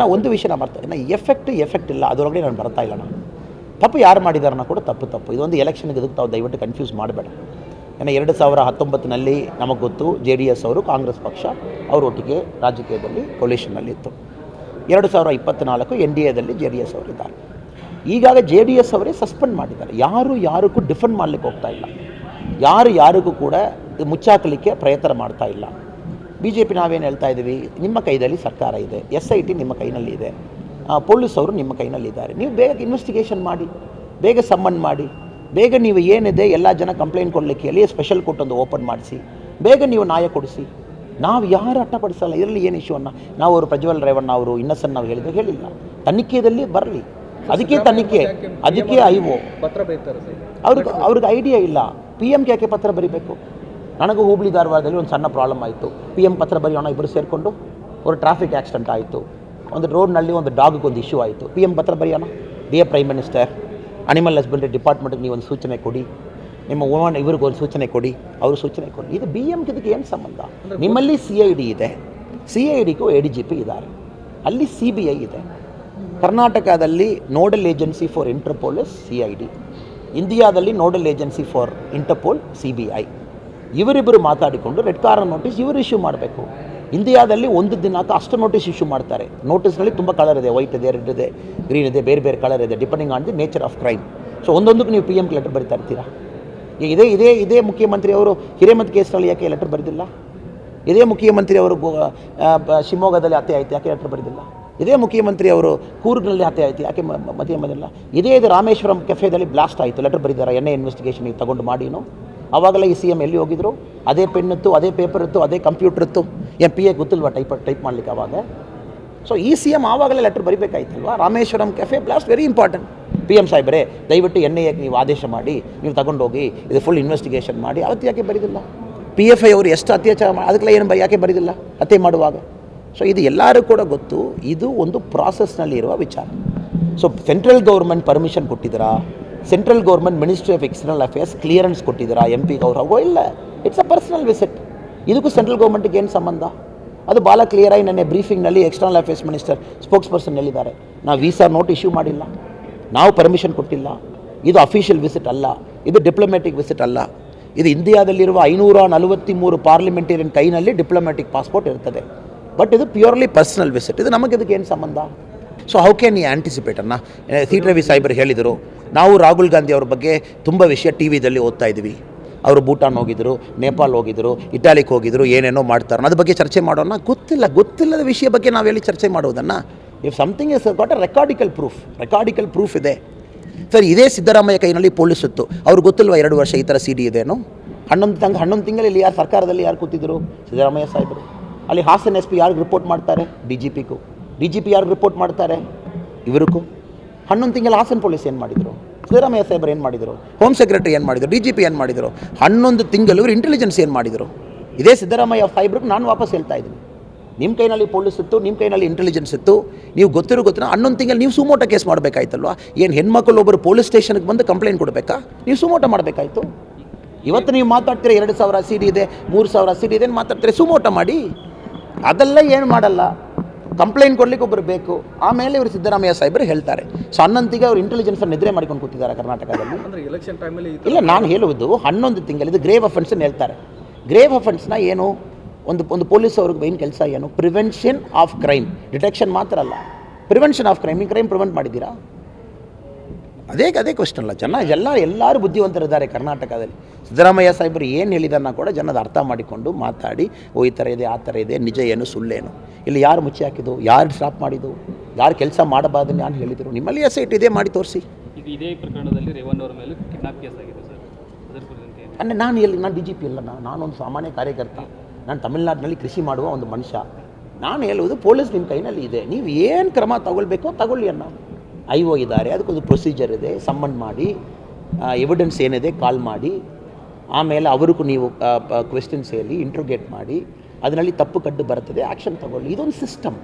ನಾ ಒಂದು ವಿಷಯ ನಾನು ಬರ್ತಾ ನಾ ಎಫೆಕ್ಟ್ ಎಫೆಕ್ಟ್ ಇಲ್ಲ. ಅದರೊಳಗಡೆ ನಾನು ಬರ್ತಾ ಇಲ್ಲ ನಾನು ತಪ್ಪು ಯಾರು ಮಾಡಿದಾರನ್ನ ಕೂಡ ತಪ್ಪು ತಪ್ಪು. ಇದೊಂದು ಎಲೆಕ್ಷನ್ಗೆ ಇದಕ್ಕೆ ತಾವು ದಯವಿಟ್ಟು ಕನ್ಫ್ಯೂಸ್ ಮಾಡಬೇಡ. ಏன்னா ಎರಡು ಸಾವಿರ ಹತ್ತೊಂಬತ್ತಿನಲ್ಲಿ ನಮಗೆ ಗೊತ್ತು ಜೆ ಡಿ ಎಸ್ ಅವರು ಕಾಂಗ್ರೆಸ್ ಪಕ್ಷ ಅವರೊಟ್ಟಿಗೆ ರಾಜಕೀಯದಲ್ಲಿ ಕೊಲೇಷನ್ನಲ್ಲಿ ಇತ್ತು. ಎರಡು ಸಾವಿರ ಇಪ್ಪತ್ತ್ನಾಲ್ಕು ಎನ್ ಡಿ ಎದಲ್ಲಿ ಜೆ ಡಿ ಎಸ್ ಅವರಿದ್ದಾರೆ ಈಗಾಗ ಜೆ ಡಿ ಎಸ್ ಅವರೇ ಸಸ್ಪೆಂಡ್ ಮಾಡಿದ್ದಾರೆ. ಯಾರು ಯಾರಿಗೂ ಡಿಫೆಂಡ್ ಮಾಡಲಿಕ್ಕೆ ಹೋಗ್ತಾ ಇಲ್ಲ. ಯಾರು ಯಾರಿಗೂ ಕೂಡ ಮುಚ್ಚಾಕಲಿಕ್ಕೆ ಪ್ರಯತ್ನ ಮಾಡ್ತಾ ಇಲ್ಲ. ಬಿ ಜೆ ಪಿ ನಾವೇನು ಹೇಳ್ತಾ ಇದ್ದೀವಿ ನಿಮ್ಮ ಕೈದಲ್ಲಿ ಸರ್ಕಾರ ಇದೆ. ಎಸ್ ಐ ಟಿ ನಿಮ್ಮ ಕೈನಲ್ಲಿ ಇದೆ. ಪೊಲೀಸ್ ಪೊಲೀಸವರು ನಿಮ್ಮ ಕೈನಲ್ಲಿದ್ದಾರೆ ನೀವು ಬೇಗ ಇನ್ವೆಸ್ಟಿಗೇಷನ್ ಮಾಡಿ ಬೇಗ ಸಮ್ಮನ್ ಮಾಡಿ ಬೇಗ ನೀವು ಏನಿದೆ ಎಲ್ಲ ಜನ ಕಂಪ್ಲೇಂಟ್ ಕೊಡಲಿಕ್ಕೆ ಎಲ್ಲಿ ಸ್ಪೆಷಲ್ ಕೋರ್ಟ್ ಒಂದು ಓಪನ್ ಮಾಡಿಸಿ ಬೇಗ ನೀವು ನ್ಯಾಯ ಕೊಡಿಸಿ. ನಾವು ಯಾರು ಅಟ್ಟಪಡಿಸಲ್ಲ? ಇದರಲ್ಲಿ ಏನು ಇಶ್ಯೂ ಅನ್ನ? ನಾವು ಅವರು ಪ್ರಜ್ವಲ್ ರೇವಣ್ಣ ಅವರು ಇನ್ನಸನ್ ನಾವು ಹೇಳಿದ್ರು ಹೇಳಿಲ್ಲ. ತನಿಖೆಯಲ್ಲಿ ಬರಲಿ. ಅದಕ್ಕೆ ತನಿಖೆ ಅದಕ್ಕೆ ಐ ಒ. ಪತ್ರ ಅವ್ರಿಗೆ ಅವ್ರಿಗೆ ಐಡಿಯಾ ಇಲ್ಲ. ಪಿ ಎಮ್ಗೆ ಯಾಕೆ ಪತ್ರ ಬರೀಬೇಕು? ನನಗೂ ಹುಬ್ಳಿ ಧಾರವಾಡದಲ್ಲಿ ಒಂದು ಸಣ್ಣ ಪ್ರಾಬ್ಲಮ್ ಆಯಿತು. ಪಿ ಎಂ ಪತ್ರ ಬರೆಯೋಣ ಇಬ್ಬರು ಸೇರಿಕೊಂಡು ಒಂದು ಟ್ರಾಫಿಕ್ ಆಕ್ಸಿಡೆಂಟ್ ಆಯಿತು. ಒಂದು ರೋಡ್ನಲ್ಲಿ ಒಂದು ಡಾಗ್ಗೆ ಒಂದು ಇಶ್ಯೂ ಆಯಿತು. ಪಿ ಎಂ ಪತ್ರ ಬರೆಯೋಣ D A prime minister animal husbandry ಡಿಪಾರ್ಟ್ಮೆಂಟ್ಗೆ ನೀವು ಒಂದು ಸೂಚನೆ ಕೊಡಿ. ನಿಮ್ಮ ಓನ್ ಇವ್ರಿಗೆ ಒಂದು ಸೂಚನೆ ಕೊಡಿ. ಅವರು ಸೂಚನೆ ಕೊಡಿ. ಇದು ಬಿ ಎಂ ಇದಕ್ಕೆ ಏನು ಸಂಬಂಧ? ನಿಮ್ಮಲ್ಲಿ ಸಿ ಐ ಡಿ ಇದೆ. ಸಿ ಐ ಡಿಗೂ ಎ ಡಿ ಜಿ ಪಿ ಇದ್ದಾರೆ. ಅಲ್ಲಿ ಸಿ ಬಿ ಐ ಇದೆ. ಕರ್ನಾಟಕದಲ್ಲಿ nodal agency for Interpol C I D ಇಂಡಿಯಾದಲ್ಲಿ nodal agency for Interpol C B I ಇವರಿಬ್ಬರು ಮಾತಾಡಿಕೊಂಡು ರೆಡ್ ಕಾರ್ನರ್ ನೋಟಿಸ್ ಇವರು ಇಶ್ಯೂ ಮಾಡಬೇಕು. ಇಂಡಿಯಾದಲ್ಲಿ ಒಂದು ದಿನಕ್ಕೆ ಅಷ್ಟು ನೋಟಿಸ್ ಇಶ್ಯೂ ಮಾಡ್ತಾರೆ. ನೋಟಿಸ್ನಲ್ಲಿ ತುಂಬ ಕಲರ್ ಇದೆ ವೈಟ್ ಇದೆ ರೆಡ್ ಇದೆ ಗ್ರೀನ್ ಇದೆ, ಬೇರೆ ಬೇರೆ ಕಲರ್ ಇದೆ depending on the nature of crime so ಒಂದೊಂದಕ್ಕೆ ನೀವು ಪಿ ಎಮ್ಗೆ ಲೆಟರ್ ಬರಿತಾ ಇರ್ತೀರಾ? ಇದೇ ಇದೇ ಇದೇ ಮುಖ್ಯಮಂತ್ರಿ ಅವರು ಹಿರೇಮತ್ ಕೇಸ್ನಲ್ಲಿ ಯಾಕೆ ಲೆಟರ್ ಬರೆದಿಲ್ಲ? ಇದೇ ಮುಖ್ಯಮಂತ್ರಿ ಅವರು ಶಿವಮೊಗ್ಗದಲ್ಲಿ ಹತ್ಯೆ ಆಯ್ತು, ಯಾಕೆ ಲೆಟರ್ ಬರೆದಿಲ್ಲ? ಇದೇ ಮುಖ್ಯಮಂತ್ರಿ ಅವರು ಕೂರ್ಗ್ನಲ್ಲಿ ಹತ್ಯೆ ಆಯ್ತು, ಯಾಕೆ ಮದುವೆ ಇದೇ ಇದು ರಾಮೇಶ್ವರಂ ಕೆಫೆದಲ್ಲಿ ಬ್ಲಾಸ್ಟ್ ಆಯಿತು ಲೆಟರ್ ಬರೆದಿದ್ದಾರೆ ಎಣ್ಣೆ ಇನ್ವೆಸ್ಟಿಗೇಷನ್ ನೀವು ತಗೊಂಡು ಮಾಡಿನೋ ಅವಾಗೆಲ್ಲ ಈ ಸಿ ಎಂ ಎಲ್ಲಿ ಹೋಗಿದ್ರು? ಅದೇ ಪೆನ್ ಇತ್ತು ಅದೇ ಪೇಪರ್ ಇತ್ತು ಅದೇ ಕಂಪ್ಯೂಟರ್ ಇತ್ತು ಎಂ ಪಿ ಎ ಗೊತ್ತಿಲ್ವಾ ಟೈಪ್ ಟೈಪ್ ಮಾಡ್ಲಿಕ್ಕೆ ಅವಾಗ? ಸೊ ಈ ಸಿ ಎಂ ಆವಾಗಲೇ letter ಬರಿಬೇಕಾಯ್ತಲ್ವಾ? Rameshwaram cafe blast very important P M ಸಾಹೇಬ್ರೆ, ದಯವಿಟ್ಟು ಎನ್ ಐ ಎಗೆ ನೀವು ಆದೇಶ ಮಾಡಿ, ನೀವು ತಗೊಂಡೋಗಿ ಇದು ಫುಲ್ ಇನ್ವೆಸ್ಟಿಗೇಷನ್ ಮಾಡಿ, ಅವತ್ತು ಯಾಕೆ ಬರೀದಿಲ್ಲ? ಪಿ ಎಫ್ ಐ ಅವರು ಎಷ್ಟು ಅತ್ಯಾಚಾರ ಮಾಡಿ, ಅದಕ್ಕೆಲ್ಲ ಏನು ಯಾಕೆ ಬರೀದಿಲ್ಲ? ಹತ್ಯೆ ಮಾಡುವಾಗ. ಸೊ ಇದು ಎಲ್ಲರೂ ಕೂಡ ಗೊತ್ತು, ಇದು ಒಂದು ಪ್ರಾಸೆಸ್ನಲ್ಲಿ ಇರುವ ವಿಚಾರ. ಸೊ ಸೆಂಟ್ರಲ್ ಗೌರ್ಮೆಂಟ್ ಪರ್ಮಿಷನ್ ಕೊಟ್ಟಿದ್ದೀರಾ central government ministry of external affairs clearance ಕೊಟ್ಟಿದ್ದೀರಾ ಎಂ ಪಿ ಅವ್ರು? ಹೋಗೋ ಇಲ್ಲ. ಇಟ್ಸ್ ಅ ಪರ್ಸನಲ್ ವಿಸಿಟ್ ಇದಕ್ಕೂ ಸೆಂಟ್ರಲ್ ಗೌರ್ಮೆಂಟ್ಗೆ ಏನು ಸಂಬಂಧ? ಅದು ಭಾಳ ಕ್ಲಿಯರಾಗಿ ನೆನ್ನೆ ಬ್ರೀಫಿಂಗ್ನಲ್ಲಿ external affairs minister spokesperson ಹೇಳಿದ್ದಾರೆ. ನಾವು ವೀಸಾ ನೋಟ್ ಇಶ್ಯೂ ಮಾಡಿಲ್ಲ. ನಾವು ಪರ್ಮಿಷನ್ ಕೊಟ್ಟಿಲ್ಲ. ಇದು ಅಫಿಷಿಯಲ್ ವಿಸಿಟ್ ಅಲ್ಲ. ಇದು ಡಿಪ್ಲೊಮ್ಯಾಟಿಕ್ ವಿಸಿಟ್ ಅಲ್ಲ. ಇದು ಇಂಡಿಯಾದಲ್ಲಿರುವ ಐನೂರ ನಲವತ್ತ್ಮೂರು ಪಾರ್ಲಿಮೆಂಟೇರಿಯನ್ ಕೈನಲ್ಲಿ ಡಿಪ್ಲೊಮ್ಯಾಟಿಕ್ ಪಾಸ್ಪೋರ್ಟ್ ಇರ್ತದೆ. ಬಟ್ ಇದು ಪ್ಯೂರ್ಲಿ ಪರ್ಸನಲ್ ವಿಸಿಟ್ ಇದು ನಮಗೆ ಇದಕ್ಕೆ ಏನು ಸಂಬಂಧ? ಸೊ ಹೌ ಕ್ಯಾನ್ ಈ ಆಂಟಿಸಿಪೇಟ್ ಅನ್ನ ಸೀಟ್ ರವಿ ಸಾಹೇಬರು ಹೇಳಿದರು, ನಾವು ರಾಹುಲ್ ಗಾಂಧಿ ಅವ್ರ ಬಗ್ಗೆ ತುಂಬ ವಿಷಯ ಟಿ ವಿದಲ್ಲಿ ಓದ್ತಾ ಇದ್ವಿ. ಅವರು ಭೂಟಾನ್ ಹೋಗಿದ್ರು, ನೇಪಾಲ್ ಹೋಗಿದ್ರು, ಇಟಾಲಿಗೆ ಹೋಗಿದ್ರು, ಏನೇನೋ ಮಾಡ್ತಾರೆ ಅದ್ರ ಬಗ್ಗೆ ಚರ್ಚೆ ಮಾಡೋಣ ಗೊತ್ತಿಲ್ಲ, ಗೊತ್ತಿಲ್ಲದ ವಿಷಯ ಬಗ್ಗೆ ನಾವು ಎಲ್ಲಿ ಚರ್ಚೆ ಮಾಡೋದನ್ನು. If something is got a recordical proof recordical proof ಇದೆ. ಸರ್, ಇದೇ ಸಿದ್ದರಾಮಯ್ಯ ಕೈನಲ್ಲಿ ಪೊಲೀಸ್ ಇತ್ತು ಅವ್ರಿಗೆ ಗೊತ್ತಿಲ್ವ ಎರಡು ವರ್ಷ ಈ ಥರ ಸಿ ಡಿ ಇದೇನು ಹನ್ನೊಂದು ತಂಗ, ಹನ್ನೊಂದು ತಿಂಗಳಲ್ಲಿ ಯಾರು ಸರ್ಕಾರದಲ್ಲಿ ಯಾರು ಕೂತಿದ್ರು? ಸಿದ್ದರಾಮಯ್ಯ ಸಾಹೇಬರು. ಅಲ್ಲಿ ಹಾಸನ್ ಎಸ್ ಪಿ ಯಾರಿಗೆ ರಿಪೋರ್ಟ್ ಮಾಡ್ತಾರೆ? ಡಿ ಜಿ ಪಿಗೂ. ಡಿ ಜಿ ಪಿ ಯಾರಿಗೆ ರಿಪೋರ್ಟ್ ಮಾಡ್ತಾರೆ? ಇವರಿಗೂ ಹನ್ನೊಂದು ತಿಂಗಳು ಹಾಸನ ಪೊಲೀಸ್ ಏನು ಮಾಡಿದರು? ಸಿದ್ದರಾಮಯ್ಯ ಸಾಹೇಬರು ಏನು ಮಾಡಿದರು? ಹೋಮ್ ಸೆಕ್ರೆಟರಿ ಏನು ಮಾಡಿದರು? ಡಿ ಜಿ ಪಿ ಏನು ಮಾಡಿದರು? ಹನ್ನೊಂದು ತಿಂಗಳು ಇವರು ಇಂಟೆಲಿಜೆನ್ಸ್ ಏನು ಮಾಡಿದರು? ಇದೇ ಸಿದ್ದರಾಮಯ್ಯ ಸಾಹೇಬ್ರಿಗೆ ನಾನು ವಾಪಸ್ ಹೇಳ್ತಾ ಇದ್ದೀನಿ. ನಿಮ್ಮ ಕೈನಲ್ಲಿ ಪೊಲೀಸ್ ಇತ್ತು ನಿಮ್ಮ ಕೈನಲ್ಲಿ ಇಂಟೆಲಿಜೆನ್ಸ್ ಇತ್ತು. ನೀವು ಗೊತ್ತಿರೋ ಗೊತ್ತಿರೋ ಹನ್ನೊಂದು ತಿಂಗಳು ನೀವು ಸುಮೋಟ ಕೇಸ್ ಮಾಡಬೇಕಾಯ್ತಲ್ವಾ? ಏನು ಹೆಣ್ಮಕ್ಳು ಒಬ್ಬರು ಪೊಲೀಸ್ ಸ್ಟೇಷನ್ಗೆ ಬಂದು ಕಂಪ್ಲೇಂಟ್ ಕೊಡಬೇಕಾ? ನೀವು ಸುಮೋಟ ಮಾಡಬೇಕಾಯ್ತು. ಇವತ್ತು ನೀವು ಮಾತಾಡ್ತೀರಾ ಎರಡು ಸಾವಿರ ಸಿ ಡಿ ಇದೆ, ಮೂರು ಸಾವಿರ ಸಿ ಡಿ ಇದೆ ಮಾತಾಡ್ತೀರಾ? ಸುಮೋಟ ಮಾಡಿ. ಅದೆಲ್ಲ ಏನು ಮಾಡಲ್ಲ. ಕಂಪ್ಲೇಂಟ್ ಕೊಡ್ಲಿಕ್ಕೆ ಒಬ್ಬರು ಬೇಕು. ಆಮೇಲೆ ಇವರು ಸಿದ್ದರಾಮಯ್ಯ ಸಾಹೇಬರು ಹೇಳ್ತಾರೆ. ಸೊ ಹನ್ನೊಂದಿಗೆ ಅವರು ಇಂಟೆಲಿಜೆನ್ಸ್ ನಿದ್ರೆ ಮಾಡ್ಕೊಂಡು ಕೂತಿದ್ದಾರೆ ಕರ್ನಾಟಕದಲ್ಲಿ. ಅಂದ್ರೆ ಎಲೆಕ್ಷನ್ ಟೈಮಲ್ಲಿ ಇಲ್ಲ ನಾನು ಹೇಳುವುದು ಹನ್ನೊಂದು ತಿಂಗಳು ಇದು ಗ್ರೇವ್ ಅಫೆನ್ಸ್ ಹೇಳ್ತಾರೆ. ಗ್ರೇವ್ ಅಫೆನ್ಸ್ನ ಏನು? ಒಂದು ಒಂದು ಪೊಲೀಸ್ ಅವ್ರಿಗೆ ಏನು ಕೆಲಸ ಏನು? ಪ್ರಿವೆನ್ಷನ್ ಆಫ್ ಕ್ರೈಮ್ ಡಿಟೆಕ್ಷನ್ ಮಾತ್ರ ಅಲ್ಲ. ಪ್ರಿವೆನ್ಷನ್ ಆಫ್ ಕ್ರೈಮ್ ಈ ಕ್ರೈಮ್ ಪ್ರಿವೆಂಟ್ ಮಾಡಿದ್ದೀರಾ? ಅದೇ ಅದೇ ಕ್ವಶನ್ ಅಲ್ಲ. ಜನ ಎಲ್ಲ ಎಲ್ಲರೂ ಬುದ್ಧಿವಂತರಿದ್ದಾರೆ ಕರ್ನಾಟಕದಲ್ಲಿ. ಸಿದ್ದರಾಮಯ್ಯ ಸಾಹೇಬರು ಏನು ಹೇಳಿದಾರನ್ನ ಕೂಡ ಜನದ ಅರ್ಥ ಮಾಡಿಕೊಂಡು ಮಾತಾಡಿ ಓ ಈ ಥರ ಇದೆ ಆ ಥರ ಇದೆ ನಿಜ ಏನು ಸುಳ್ಳೇನು. ಇಲ್ಲಿ ಯಾರು ಮುಚ್ಚಿ ಹಾಕಿದ್ದು ಯಾರು ಸ್ಟಾಪ್ ಮಾಡಿದ್ದು ಯಾರು ಕೆಲಸ ಮಾಡಬಾರ್ದು ನಾನು ಹೇಳಿದರು. ನಿಮ್ಮಲ್ಲಿ ಎಸ್ ಐಟ್ ಇದೇ ಮಾಡಿ ತೋರಿಸಿ. ಈಗ ಇದೇ ಪ್ರಕರಣದಲ್ಲಿ ರೇವಣ್ಣ ಅವರ ಮೇಲೆ ಕಿಡ್ನಾಪ್ ಕೇಸ್ ಆಗಿದೆ ಸರ್. ಅದರ ಕುರಿತಂತೆ ಏನು? ಅಂದರೆ ನಾನು ಎಲ್ಲಿ ನಾನು ಡಿ ಜಿ ಪಿ ಇಲ್ಲ ನಾನು ನಾನೊಂದು ಸಾಮಾನ್ಯ ಕಾರ್ಯಕರ್ತ. ನಾನು ತಮಿಳ್ನಾಡಿನಲ್ಲಿ ಕೃಷಿ ಮಾಡುವ ಒಂದು ಮನುಷ್ಯ. ನಾನು ಹೇಳುವುದು ಪೊಲೀಸ್ ನಿಮ್ಮ ಕೈನಲ್ಲಿ ಇದೆ. ನೀವು ಏನು ಕ್ರಮ ತಗೊಳ್ಬೇಕೋ ತಗೊಳ್ಳಿ ಅನ್ನ ಐ ಒ ಇದ್ದಾರೆ ಅದಕ್ಕೊಂದು ಪ್ರೊಸೀಜರ್ ಇದೆ. ಸಮ್ಮನ್ ಮಾಡಿ ಎವಿಡೆನ್ಸ್ ಏನಿದೆ ಕಾಲ್ ಮಾಡಿ, ಆಮೇಲೆ ಅವ್ರಿಗೂ ನೀವು ಕ್ವೆಶನ್ಸ್ ಹೇಳಿ ಇಂಟ್ರೋಗೇಟ್ ಮಾಡಿ, ಅದರಲ್ಲಿ ತಪ್ಪು ಕಡ್ಡು ಬರ್ತದೆ ಆ್ಯಕ್ಷನ್ ತಗೊಳ್ಳಿ. ಇದೊಂದು ಸಿಸ್ಟಮ್